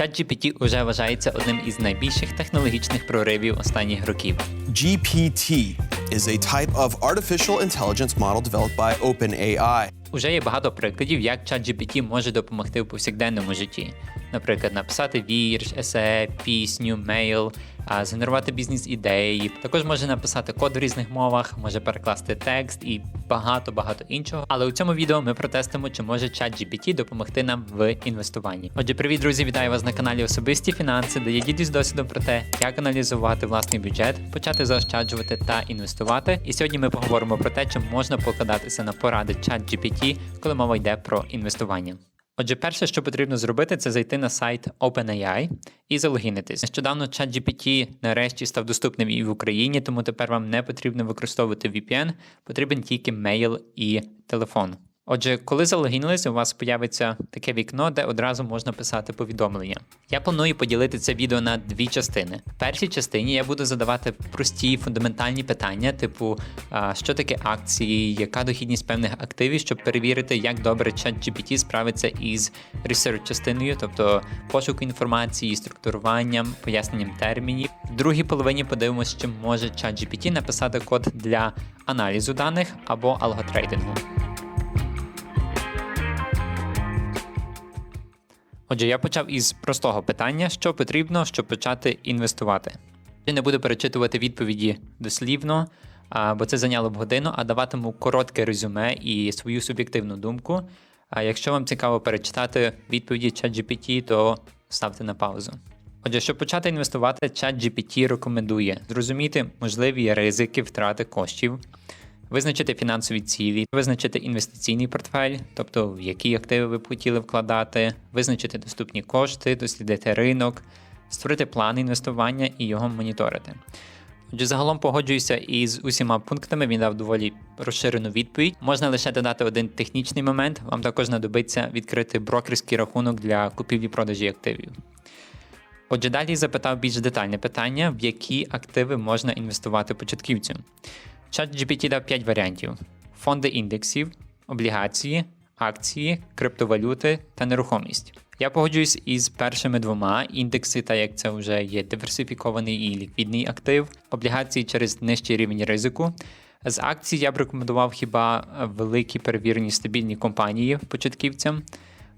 ChatGPT уже вважається одним із найбільших технологічних проривів останніх років. GPT is a type of artificial intelligence model developed by OpenAI. Уже є багато прикладів, як ChatGPT може допомогти в повсякденному житті. Наприклад, написати вірш, есе, пісню, мейл, згенерувати бізнес-ідеї. Також може написати код в різних мовах, може перекласти текст і багато-багато іншого. Але у цьому відео ми протестимо, чи може ChatGPT допомогти нам в інвестуванні. Отже, привіт, друзі! Вітаю вас на каналі Особисті фінанси, де я ділюсь досвідом про те, як аналізувати власний бюджет, почати заощаджувати та інвестувати. І сьогодні ми поговоримо про те, чи можна покладатися на поради ChatGPT, коли мова йде про інвестування. Отже, перше, що потрібно зробити, це зайти на сайт OpenAI і залогінитись. Нещодавно ChatGPT нарешті став доступним і в Україні, тому тепер вам не потрібно використовувати VPN, потрібен тільки мейл і телефон. Отже, коли залогінились, у вас появиться таке вікно, де одразу можна писати повідомлення. Я планую поділити це відео на дві частини. В першій частині я буду задавати прості фундаментальні питання, типу що таке акції, яка дохідність певних активів, щоб перевірити, як добре ChatGPT справиться із research частиною, тобто пошуку інформації, структуруванням, поясненням термінів. В другій половині подивимося, чи може ChatGPT написати код для аналізу даних або алготрейдингу. Отже, я почав із простого питання, що потрібно, щоб почати інвестувати. Я не буду перечитувати відповіді дослівно, бо це зайняло б годину, а даватиму коротке резюме і свою суб'єктивну думку. А якщо вам цікаво перечитати відповіді ChatGPT, то ставте на паузу. Отже, щоб почати інвестувати, ChatGPT рекомендує зрозуміти можливі ризики втрати коштів, визначити фінансові цілі, визначити інвестиційний портфель, тобто в які активи ви б хотіли вкладати, визначити доступні кошти, дослідити ринок, створити план інвестування і його моніторити. Отже, загалом погоджуюся із усіма пунктами. Він дав доволі розширену відповідь. Можна лише додати один технічний момент. Вам також знадобиться відкрити брокерський рахунок для купівлі-продажі активів. Отже, далі запитав більш детальне питання, в які активи можна інвестувати початківцю. ChatGPT дав 5 варіантів: фонди індексів, облігації, акції, криптовалюти та нерухомість. Я погоджуюсь із першими двома індекси, та як це вже є диверсифікований і ліквідний актив, облігації через нижчий рівень ризику. З акцій я б рекомендував хіба великі перевірені стабільні компанії початківцям.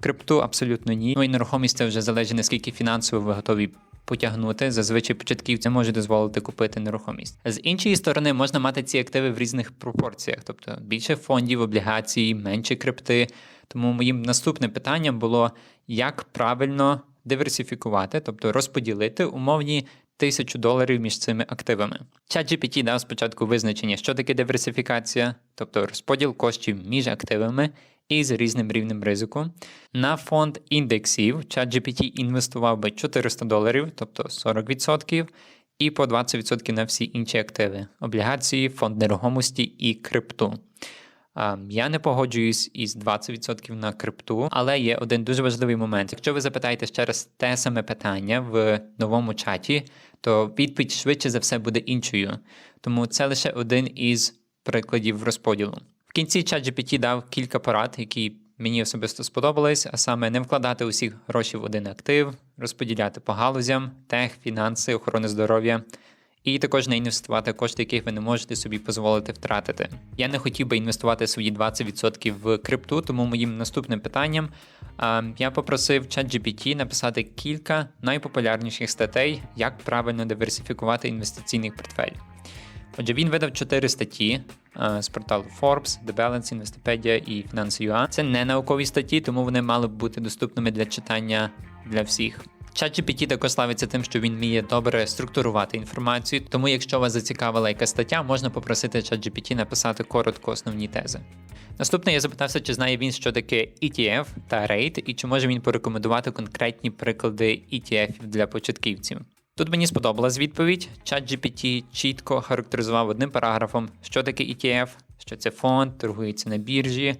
Крипту абсолютно ні. Ну і нерухомість це вже залежить наскільки фінансово ви готові потягнути. Зазвичай початківці може дозволити купити нерухомість. З іншої сторони, можна мати ці активи в різних пропорціях, тобто більше фондів, облігацій, менше крипти. Тому моїм наступним питанням було, як правильно диверсифікувати, тобто розподілити умовні. Тисячу доларів між цими активами. ChatGPT дав спочатку визначення, що таке диверсифікація, тобто розподіл коштів між активами і з різним рівнем ризику. На фонд індексів ChatGPT інвестував би 400 доларів, тобто 40%, і по 20% на всі інші активи: облігації, фонд нерухомості і крипту. Я не погоджуюсь із 20% на крипту, але є один дуже важливий момент. Якщо ви запитаєте ще раз те саме питання в новому чаті, то відповідь швидше за все буде іншою. Тому це лише один із прикладів розподілу. В кінці ChatGPT дав кілька порад, які мені особисто сподобались, а саме не вкладати усіх гроші в один актив, розподіляти по галузям, тех, фінанси, охорони здоров'я. І також не інвестувати кошти, яких ви не можете собі дозволити втратити. Я не хотів би інвестувати свої 20% в крипту, тому моїм наступним питанням я попросив ChatGPT написати кілька найпопулярніших статей, як правильно диверсифікувати інвестиційний портфель. Отже, він видав 4 статті з порталу Forbes, The Balance, Investopedia і Finance.ua. Це не наукові статті, тому вони мали б бути доступними для читання для всіх. ChatGPT також славиться тим, що він вміє добре структурувати інформацію, тому якщо вас зацікавила якась стаття, можна попросити ChatGPT написати коротко основні тези. Наступне я запитався, чи знає він, що таке ETF та REIT, і чи може він порекомендувати конкретні приклади ETF для початківців. Тут мені сподобалась відповідь. ChatGPT чітко характеризував одним параграфом, що таке ETF, що це фонд, торгується на біржі,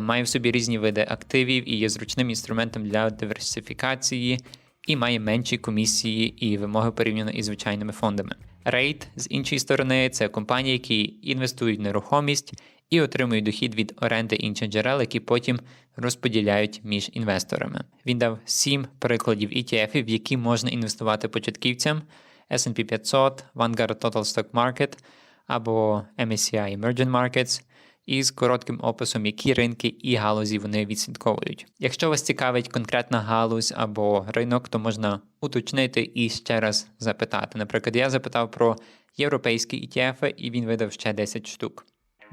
має в собі різні види активів і є зручним інструментом для диверсифікації, і має менші комісії і вимоги порівняно із звичайними фондами. REIT, з іншої сторони, це компанії, які інвестують в нерухомість і отримують дохід від оренди інших джерел, які потім розподіляють між інвесторами. Він дав сім прикладів ETF, в які можна інвестувати початківцям S&P 500, Vanguard Total Stock Market або MSCI Emerging Markets із коротким описом, які ринки і галузі вони відслідковують. Якщо вас цікавить конкретна галузь або ринок, то можна уточнити і ще раз запитати. Наприклад, я запитав про європейські ETF, і він видав ще 10 штук.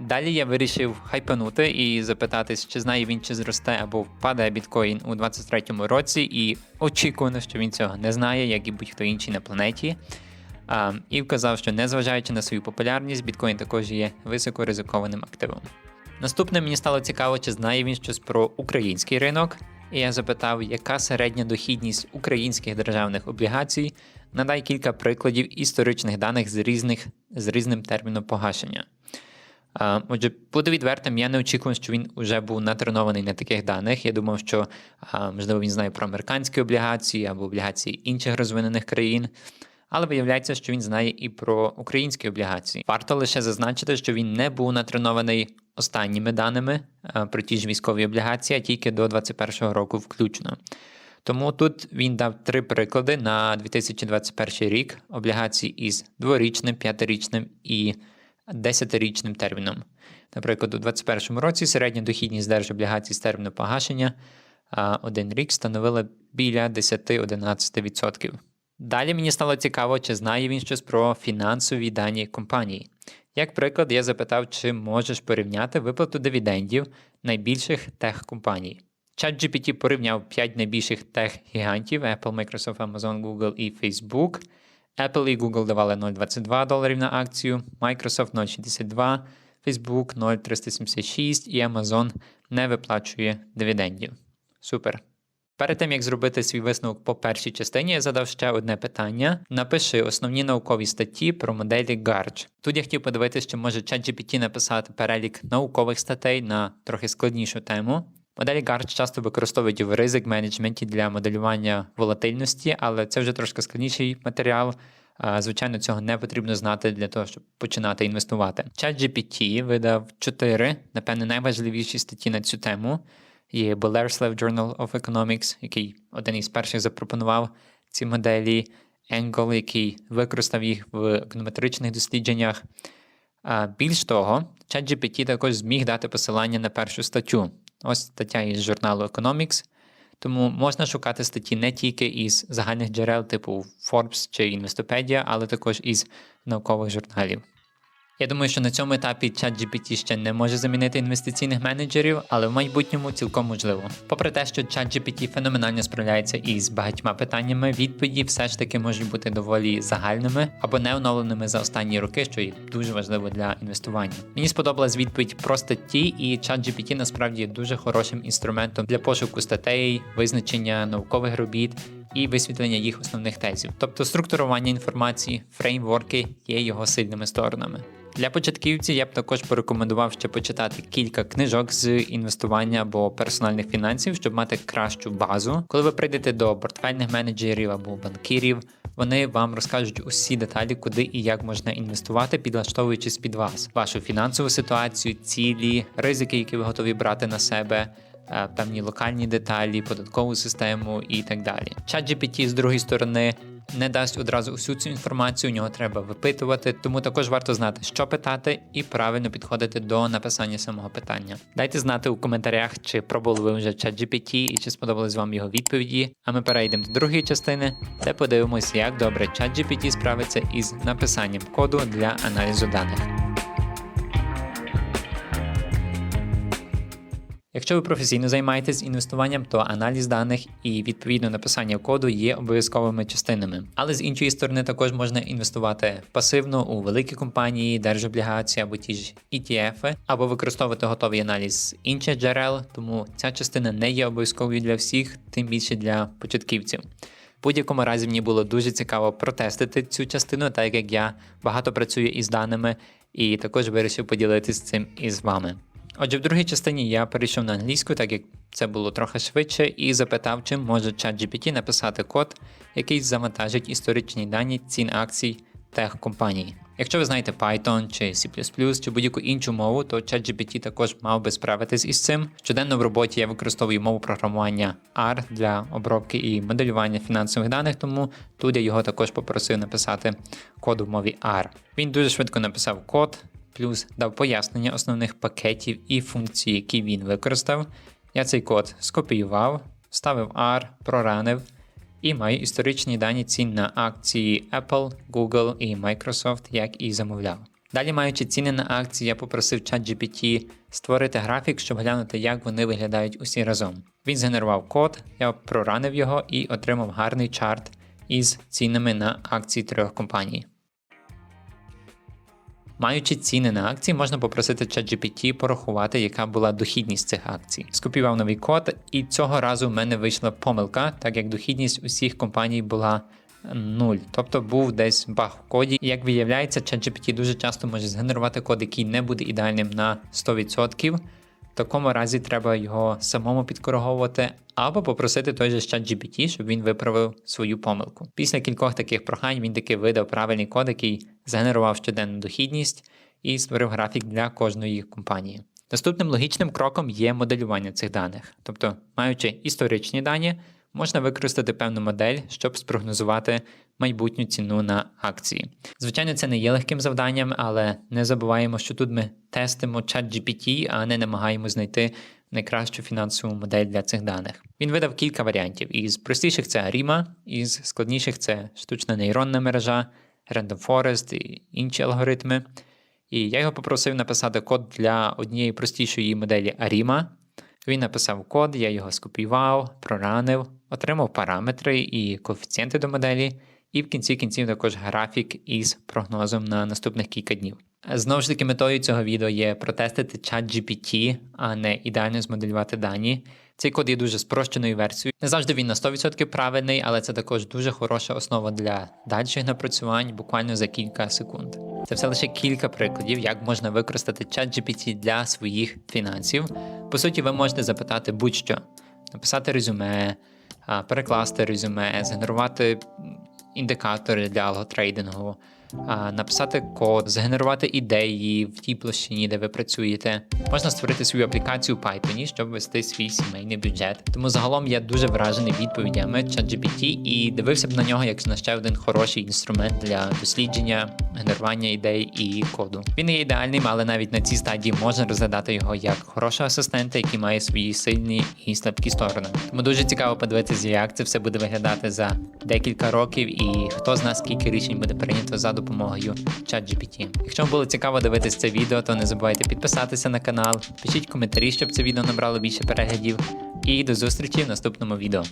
Далі я вирішив хайпанути і запитатись, чи знає він, чи зросте або впаде біткоін у 23-му році, і очікувано, що він цього не знає, як і будь-хто інший на планеті. А, і вказав, що незважаючи на свою популярність, біткоін також є високоризикованим активом. Наступне мені стало цікаво, чи знає він щось про український ринок, і я запитав, яка середня дохідність українських державних облігацій. Надай кілька прикладів історичних даних з різних з різним терміном погашення. Отже, буду відвертим, я не очікував, що він вже був натренований на таких даних. Я думав, що можливо він знає про американські облігації або облігації інших розвинених країн. Але виявляється, що він знає і про українські облігації. Варто лише зазначити, що він не був натренований останніми даними про ті ж військові облігації, а тільки до 2021 року включно. Тому тут він дав три приклади на 2021 рік облігації із дворічним, п'ятирічним і десятирічним терміном. Наприклад, у 2021 році середня дохідність держоблігацій з терміну погашення один рік становила біля 10-11%. Далі мені стало цікаво, чи знає він щось про фінансові дані компанії. Як приклад, я запитав, чи можеш порівняти виплату дивідендів найбільших тех-компаній. ChatGPT порівняв 5 найбільших тех-гігантів Apple, Microsoft, Amazon, Google і Facebook. Apple і Google давали 0,22 доларів на акцію, Microsoft 0,62, Facebook 0,376 і Amazon не виплачує дивідендів. Супер. Перед тим як зробити свій висновок по першій частині, я задав ще одне питання. Напиши основні наукові статті про моделі Garch. Тут я хотів подивитися, чи може ChatGPT написати перелік наукових статей на трохи складнішу тему. Моделі Garch часто використовують в ризик менеджменті для моделювання волатильності, але це вже трошки складніший матеріал. Звичайно, цього не потрібно знати для того, щоб починати інвестувати. ChatGPT видав чотири, напевне, найважливіші статті на цю тему. Є Bollerslave Journal of Economics, який один із перших запропонував ці моделі, Engel, який використав їх в економетричних дослідженнях. Більш того, ChatGPT також зміг дати посилання на першу статтю. Ось стаття із журналу Economics. Тому можна шукати статті не тільки із загальних джерел, типу Forbes чи Інвестопедія, але також із наукових журналів. Я думаю, що на цьому етапі ChatGPT ще не може замінити інвестиційних менеджерів, але в майбутньому цілком можливо. Попри те, що ChatGPT феноменально справляється із багатьма питаннями, відповіді все ж таки можуть бути доволі загальними або не оновленими за останні роки, що є дуже важливо для інвестування. Мені сподобалась відповідь про статті, і ChatGPT насправді є дуже хорошим інструментом для пошуку статей, визначення наукових робіт. І висвітлення їх основних тезів, тобто структурування інформації, фреймворки є його сильними сторонами. Для початківців я б також порекомендував ще почитати кілька книжок з інвестування або персональних фінансів, щоб мати кращу базу. Коли ви прийдете до портфельних менеджерів або банкірів, вони вам розкажуть усі деталі, куди і як можна інвестувати, підлаштовуючись під вас, вашу фінансову ситуацію, цілі, ризики, які ви готові брати на себе. Певні локальні деталі, податкову систему і так далі. ChatGPT, з другої сторони не дасть одразу усю цю інформацію, у нього треба випитувати, тому також варто знати, що питати, і правильно підходити до написання самого питання. Дайте знати у коментарях, чи пробували ви вже ChatGPT і чи сподобались вам його відповіді. А ми перейдемо до другої частини, де подивимось, як добре ChatGPT справиться із написанням коду для аналізу даних. Якщо ви професійно займаєтесь інвестуванням, то аналіз даних і відповідно написання коду є обов'язковими частинами. Але з іншої сторони, також можна інвестувати пасивно у великі компанії, держоблігації або ті ж ETF, або використовувати готовий аналіз інших джерел, тому ця частина не є обов'язковою для всіх, тим більше для початківців. В будь-якому разі мені було дуже цікаво протестити цю частину, так як я багато працюю із даними і також вирішив поділитися цим із вами. Отже, в другій частині я перейшов на англійську, так як це було трохи швидше, і запитав, чи може ChatGPT написати код, який завантажить історичні дані цін акцій техкомпаній. Якщо ви знаєте Python чи C++ чи будь-яку іншу мову, то ChatGPT також мав би справитись із цим. Щоденно в роботі я використовую мову програмування R для обробки і моделювання фінансових даних, тому тут я його також попросив написати код у мові R. Він дуже швидко написав код, плюс дав пояснення основних пакетів і функцій, які він використав. Я цей код скопіював, вставив R, проранив і маю історичні дані цін на акції Apple, Google і Microsoft, як і замовляв. Далі, маючи ціни на акції, я попросив ChatGPT створити графік, щоб глянути, як вони виглядають усі разом. Він згенерував код, я проранив його і отримав гарний чарт із цінами на акції трьох компаній. Маючи ціни на акції, можна попросити ChatGPT порахувати, яка була дохідність цих акцій. Скопіював новий код, і цього разу в мене вийшла помилка, так як дохідність усіх компаній була 0. Тобто був десь баг в коді. Як виявляється, ChatGPT дуже часто може згенерувати код, який не буде ідеальним на 100%. Такому разі треба його самому підкориговувати або попросити той же ChatGPT, щоб він виправив свою помилку. Після кількох таких прохань він таки видав правильний код, який згенерував щоденну дохідність і створив графік для кожної компанії. Наступним логічним кроком є моделювання цих даних. Тобто, маючи історичні дані, можна використати певну модель, щоб спрогнозувати майбутню ціну на акції. Звичайно, це не є легким завданням, але не забуваємо, що тут ми тестимо ChatGPT, а не намагаємо знайти найкращу фінансову модель для цих даних. Він видав кілька варіантів. Із простіших це Arima, із складніших це штучна нейронна мережа, Random Forest і інші алгоритми. І я його попросив написати код для однієї простішої моделі Arima. Він написав код, я його скопіював, проранив, отримав параметри і коефіцієнти до моделі, і в кінці кінців також графік із прогнозом на наступних кілька днів. Знову ж таки, метою цього відео є протестити чат GPT, а не ідеально змоделювати дані. Цей код є дуже спрощеною версією. Не завжди він на 100% правильний, але це також дуже хороша основа для дальших напрацювань буквально за кілька секунд. Це все лише кілька прикладів, як можна використати ChatGPT для своїх фінансів. По суті, ви можете запитати будь-що: написати резюме, перекласти резюме, згенерувати індикатори для алготрейдингу, написати код, згенерувати ідеї в тій площині, де ви працюєте. Можна створити свою аплікацію в Python, щоб вести свій сімейний бюджет. Тому загалом я дуже вражений відповідями ChatGPT і дивився б на нього як на ще один хороший інструмент для дослідження, генерування ідей і коду. Він не є ідеальним, але навіть на цій стадії можна розглядати його як хорошого асистента, який має свої сильні і слабкі сторони. Тому дуже цікаво подивитися, як це все буде виглядати за декілька років, і хто з нас скільки рішень буде прийнято за допомогою ChatGPT. Якщо вам було цікаво дивитися це відео, то не забувайте підписатися на канал, пишіть коментарі, щоб це відео набрало більше переглядів. І до зустрічі в наступному відео.